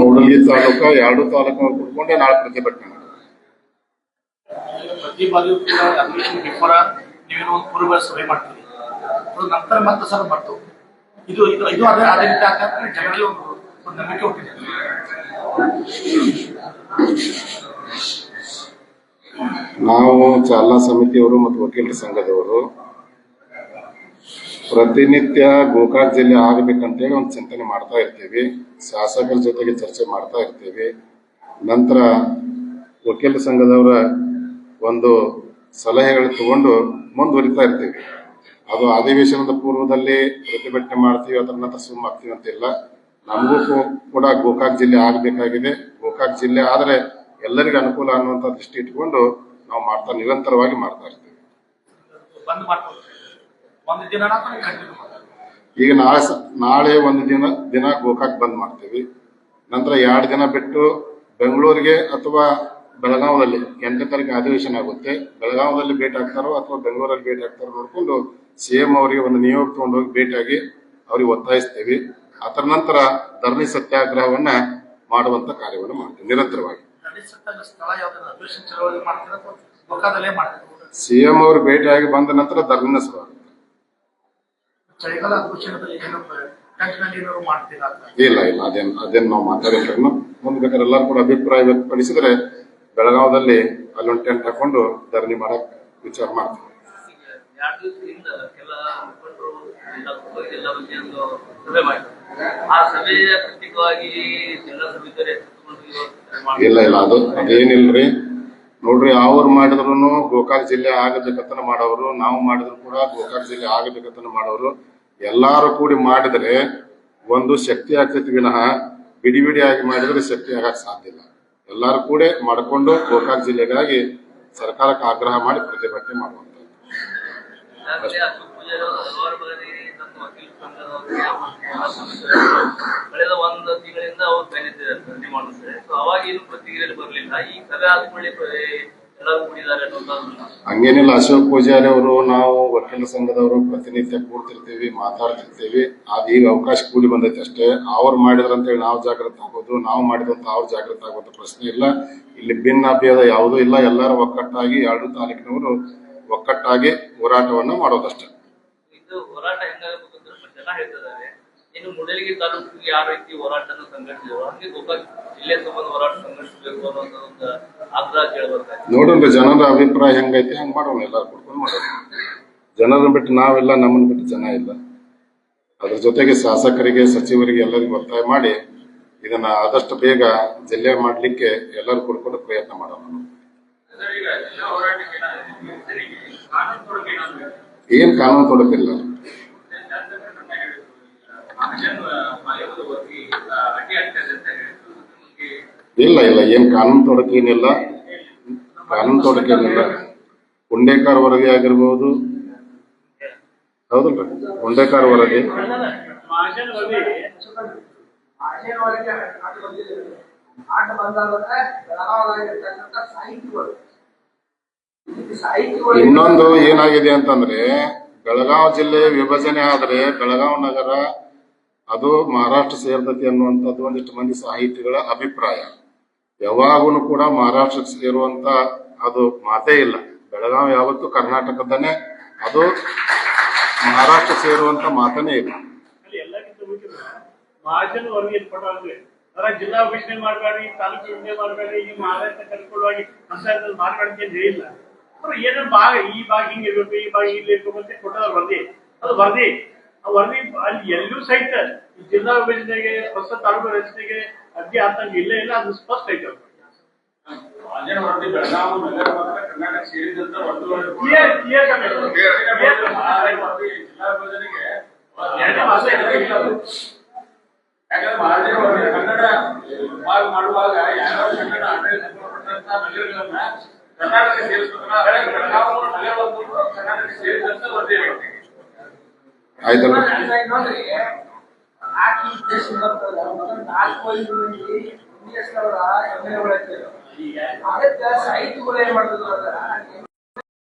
ಮೂಡಲಗಿ ತಾಲೂಕ ಎರಡು ತಾಲೂಕು ಕುಟ್ಕೊಂಡೆ ನಾಳೆ ಪ್ರತಿಭಟನೆ ಕೂಡ ಅಧಿವೇಶನ ಬಿಫೋರ ನೀವೇನೋ ಒಂದು ಪೂರ್ವ ಸಭೆ ಮಾಡ್ತೀರಿ. ಅದು ನಂತರ ಮತ್ತೆ ಸರ್ ಬರ್ತವು ಇದು ಇದು ಇದು ಅದೇ ಅದೇ ರೀತಿ ಜನರಲ್ಲಿ ಒಂದು ಒಂದು ನಂಬಿಕೆ ಹುಟ್ಟಿದೆ. ನಾವು ಚಾಲನಾ ಸಮಿತಿಯವರು ಮತ್ತು ವಕೀಲರ ಸಂಘದವರು ಪ್ರತಿನಿತ್ಯ ಗೋಕಾಕ್ ಜಿಲ್ಲೆ ಆಗಬೇಕಂತೇಳಿ ಒಂದು ಚಿಂತನೆ ಮಾಡ್ತಾ ಇರ್ತೀವಿ. ಶಾಸಕರ ಜೊತೆಗೆ ಚರ್ಚೆ ಮಾಡ್ತಾ ಇರ್ತೀವಿ. ನಂತರ ವಕೀಲ ಸಂಘದವರ ಒಂದು ಸಲಹೆಗಳು ತಗೊಂಡು ಮುಂದುವರಿತಾ ಇರ್ತೀವಿ. ಅದು ಅಧಿವೇಶನದ ಪೂರ್ವದಲ್ಲಿ ಪ್ರತಿಭಟನೆ ಮಾಡ್ತೀವಿ, ಅದರ ನಂತರ ಆಗ್ತೀವಿ ಅಂತಿಲ್ಲ. ನಮಗೂ ಕೂಡ ಗೋಕಾಕ್ ಜಿಲ್ಲೆ ಆಗಬೇಕಾಗಿದೆ. ಗೋಕಾಕ್ ಜಿಲ್ಲೆ ಆದರೆ ಎಲ್ಲರಿಗೂ ಅನುಕೂಲ ಅನ್ನುವಂಥ ದೃಷ್ಟಿ ಇಟ್ಕೊಂಡು ನಾವು ಮಾಡ್ತಾ, ನಿರಂತರವಾಗಿ ಮಾಡ್ತಾ ಇರ್ತೀವಿ. ಈಗ ನಾಳೆ ನಾಳೆ ಒಂದು ದಿನ ದಿನ ಗೋಕಾಕ್ ಬಂದ್ ಮಾಡ್ತೀವಿ. ನಂತರ ಎರಡು ದಿನ ಬಿಟ್ಟು ಬೆಂಗಳೂರಿಗೆ ಅಥವಾ ಬೆಳಗಾವದಲ್ಲಿ ಎಂಟನೇ ತಾರೀಕು ಅಧಿವೇಶನ ಆಗುತ್ತೆ. ಬೆಳಗಾವದಲ್ಲಿ ಭೇಟಿ ಆಗ್ತಾರೋ ಅಥವಾ ಬೆಂಗಳೂರಲ್ಲಿ ಭೇಟಿ ಆಗ್ತಾರೋ ನೋಡ್ಕೊಂಡು ಸಿಎಂ ಅವರಿಗೆ ಒಂದು ನಿಯೋಗ ತಗೊಂಡೋಗಿ ಭೇಟಿಯಾಗಿ ಅವ್ರಿಗೆ ಒತ್ತಾಯಿಸ್ತೇವೆ. ಅದರ ನಂತರ ಧರಣಿ ಸತ್ಯಾಗ್ರಹವನ್ನ ಮಾಡುವಂತ ಕಾರ್ಯವನ್ನು ಮಾಡ್ತೀವಿ ನಿರಂತರವಾಗಿ. ಸಿಎಂ ಅವರು ಭೇಟಿಯಾಗಿ ಬಂದ ನಂತರ ಧರಣಿನ ಆಗುತ್ತೆ ಚಳಿಗಾಲ ಅಧಿವೇಶನದಲ್ಲಿ ಏನು ಟೆಂಟ್ನಲ್ಲಿ ಏನಾದ್ರು ಮಾಡ್ತೀರಾ ಇಲ್ಲ ಇಲ್ಲ ಅದೇನ್ ಅದೇನ್ ನಾವು ಮಾತಾಡಿಲ್ಲ ಮುಂದ್ಬೇಕಾದ್ರೆ ಎಲ್ಲರೂ ಕೂಡ ಅಭಿಪ್ರಾಯ ವ್ಯಕ್ತಪಡಿಸಿದ್ರೆ ಬೆಳಗಾವದಲ್ಲಿ ಅಲ್ಲೊಂದು ಟೆಂಟ್ ಹಾಕೊಂಡು ಧರಣಿ ಮಾಡಕ್ ವಿಚಾರ ಮಾಡ್ತೀವಿ. ಇಲ್ಲ ಇಲ್ಲ ಅದು ಅದೇನಿಲ್ರಿ. ನೋಡ್ರಿ ಅವ್ರು ಮಾಡಿದ್ರು ಗೋಕಾಕ್ ಜಿಲ್ಲೆ ಆಗಬೇಕತನ ಮಾಡೋರು ನಾವು ಮಾಡಿದ್ರು ಕೂಡ ಗೋಕಾಕ್ ಜಿಲ್ಲೆ ಆಗಬೇಕತನ ಮಾಡೋರು. ಎಲ್ಲಾರು ಕೂಡಿ ಮಾಡಿದ್ರೆ ಒಂದು ಶಕ್ತಿ ಆಗ್ತೈತಿ ವಿನಃ ಬಿಡಿ ಬಿಡಿಯಾಗಿ ಮಾಡಿದ್ರೆ ಶಕ್ತಿ ಆಗಕ್ ಸಾಧ್ಯ ಇಲ್ಲ. ಎಲ್ಲಾರು ಕೂಡ ಮಾಡಿಕೊಂಡು ಗೋಕಾಕ್ ಜಿಲ್ಲೆಗಾಗಿ ಸರ್ಕಾರಕ್ಕೆ ಆಗ್ರಹ ಮಾಡಿ ಪ್ರತಿಭಟನೆ ಸಂಘದ ಕಳೆದ ಒಂದು ತಿಂಗಳಿಂದ ಅವ್ರು ಪ್ರತಿಕ್ರಿಯೆ ಬರಲಿಲ್ಲ. ಈ ಆದ್ಮೇಲೆ ಎಲ್ಲರೂ ಕೂಡಿದ್ದಾರೆ ಹಂಗೇನಿಲ್ಲ ಅಶೋಕ್ ಪೂಜಾರಿ ಅವರು ನಾವು ವಕೀಲ ಸಂಘದವರು ಪ್ರತಿನಿತ್ಯ ಕೂಡ್ತಿರ್ತೀವಿ ಮಾತಾಡ್ತಿರ್ತೀವಿ. ಅದು ಈಗ ಅವಕಾಶ ಕೂಡಿ ಬಂದೈತೆ ಅಷ್ಟೇ. ಅವ್ರು ಮಾಡಿದ್ರಂತೇಳಿ ನಾವು ಜಾಗೃತ ಆಗೋದು ನಾವು ಮಾಡಿದಂತ ಅವ್ರು ಜಾಗೃತ ಆಗೋದು ಪ್ರಶ್ನೆ ಇಲ್ಲ. ಇಲ್ಲಿ ಭಿನ್ನಾಭೇದ ಯಾವುದೂ ಇಲ್ಲ. ಎಲ್ಲರೂ ಒಕ್ಕಟ್ಟಾಗಿ ಎರಡು ತಾಲೂಕಿನವರು ಒಕ್ಕಟ್ಟಾಗಿ ಹೋರಾಟವನ್ನ ಮಾಡೋದಷ್ಟೇ. ಇದು ಹೋರಾಟ ಹೆಂಗಾಗಬೇಕು ಅಂತ ಜನ ಹೇಳ್ತಿದ್ದಾರೆ ಇನ್ನು ಮೂಡಲಗಿ ತಾಲೂಕಿಗೆ ಯಾವ ರೀತಿ ಹೋರಾಟನ ಸಂಘಟಿಸಿದ್ರು ಹಂಗೆ ಗೋಕಾಕ್ ಜಿಲ್ಲೆ ಸಂಬಂಧ ಹೋರಾಟ ಸಂಘಟಿಸಬೇಕು ಅನ್ನೋ ಒಂದು ಆಗ್ರಹ ಕೇಳಬರ್ತಾರೆ ನೋಡೋಣ್ರಿ ಜನರ ಅಭಿಪ್ರಾಯ ಹೆಂಗೈತೆ, ಹಂಗ್ ಮಾಡೋಣ, ಎಲ್ಲಾರು ಕುಡ್ಕೊಂಡು ಮಾಡೋಣ. ಜನರನ್ನ ಬಿಟ್ಟು ನಾವೆಲ್ಲ ನಮ್ಮನ್ನ ಬಿಟ್ಟು ಜನ ಇಲ್ಲ. ಅದ್ರ ಜೊತೆಗೆ ಶಾಸಕರಿಗೆ, ಸಚಿವರಿಗೆ ಎಲ್ಲರಿಗೂ ಒತ್ತಾಯ ಮಾಡಿ, ಇದನ್ನ ಆದಷ್ಟು ಬೇಗ ಜಿಲ್ಲೆ ಮಾಡ್ಲಿಕ್ಕೆ ಎಲ್ಲರೂ ಕುಡ್ಕೊಂಡು ಪ್ರಯತ್ನ ಮಾಡೋಣ. ಏನ್ ಕಾನೂನು ತೊಡಕಿಲ್ಲ. ಇಲ್ಲ ಇಲ್ಲ, ಏನ್ ಕಾನೂನು ತೊಡಕೇನಿಲ್ಲ. ಕಾನೂನು ತೊಡಕೇನಿಲ್ಲ. ಹುಂಡೇಕಾರ್ ವರದಿ ಆಗಿರ್ಬೋದು. ಹೌದಲ್ರಿ? ಹುಂಡೇಕಾರ್ ವರದಿ. ಇನ್ನೊಂದು ಏನಾಗಿದೆ ಅಂತಂದ್ರೆ, ಬೆಳಗಾವ್ ಜಿಲ್ಲೆ ವಿಭಜನೆ ಆದ್ರೆ ಬೆಳಗಾವ್ ನಗರ ಅದು ಮಹಾರಾಷ್ಟ್ರ ಸೇರ್ತತಿ ಅನ್ನುವಂಥದ್ದು ಒಂದಿಷ್ಟು ಮಂದಿ ಸಾಹಿತಿಗಳ ಅಭಿಪ್ರಾಯ. ಯಾವಾಗೂ ಕೂಡ ಮಹಾರಾಷ್ಟ್ರಕ್ಕೆ ಸೇರುವಂತ ಅದು ಮಾತೇ ಇಲ್ಲ. ಬೆಳಗಾವಿ ಯಾವತ್ತು ಕರ್ನಾಟಕದನೇ ಅದು ಮಹಾರಾಷ್ಟ್ರ ಸೇರುವಂತ ಮಾತನೇ ಇಲ್ಲ. ಮಹಾಜನ ವರದಿ ಪಡವಾಗ್ಲಿ ಅದರ ಜಿಲ್ಲಾ ವಿಭಜನೆ ಮಾಡಬೇಡಿ ತಾಲೂಕು ವಿಭಜನೆ ಮಾಡಬೇಡಿ ಈ ಮಹಾರಾಷ್ಟ್ರ ಕರ್ಕೊಳ್ಳುವಾಗಿ ಪಂಚಾಯತ್ ಮಾಡಬೇಡಿ ಇಲ್ಲ ಅವ್ರು ಏನೋ ಭಾಗ, ಈ ಭಾಗ ಹಿಂಗ್ ಇರ್ಬೇಕು, ಈ ಭಾಗ ಇಲ್ಲಿ ಇರ್ಬೇಕು ಅಂತ ಕೊಟ್ಟದ ವರದಿ. ಅದು ವರದಿ. ವರದಿ ಅಲ್ಲಿ ಎಲ್ಲೂ ಸಹಿತ ಜಿಲ್ಲಾ ವಿಭಜನೆಗೆ ಹೊಸ ತಾಲೂಕು ರಚನೆಗೆ ಅಡ್ಡಿ ಆತಂಕ ಇಲ್ಲೇ ಇಲ್ಲ ಅದು ಸ್ಪಷ್ಟ ಐತೆ ಕನ್ನಡ ಮಾಡುವಾಗ ಯಾವ್ಯಾವ ಕನ್ನಡ ಆಡಳಿತ ನಗರಗಳನ್ನ ಕರ್ನಾಟಕ ಸೇರಿಸ್ಬೇಕಲ್ಲ ಹಾಗಾಗಿ ಬೆಳಗಾವಿ ನಗರವನ್ನು ಕರ್ನಾಟಕ ಸೇರಿದಂತ ವರದಿ ಆಯ್ತಲ್ಲ? ಸಾಹಿತಿಗಳು ಏನ್ ಮಾಡ್ತಿದ್ರು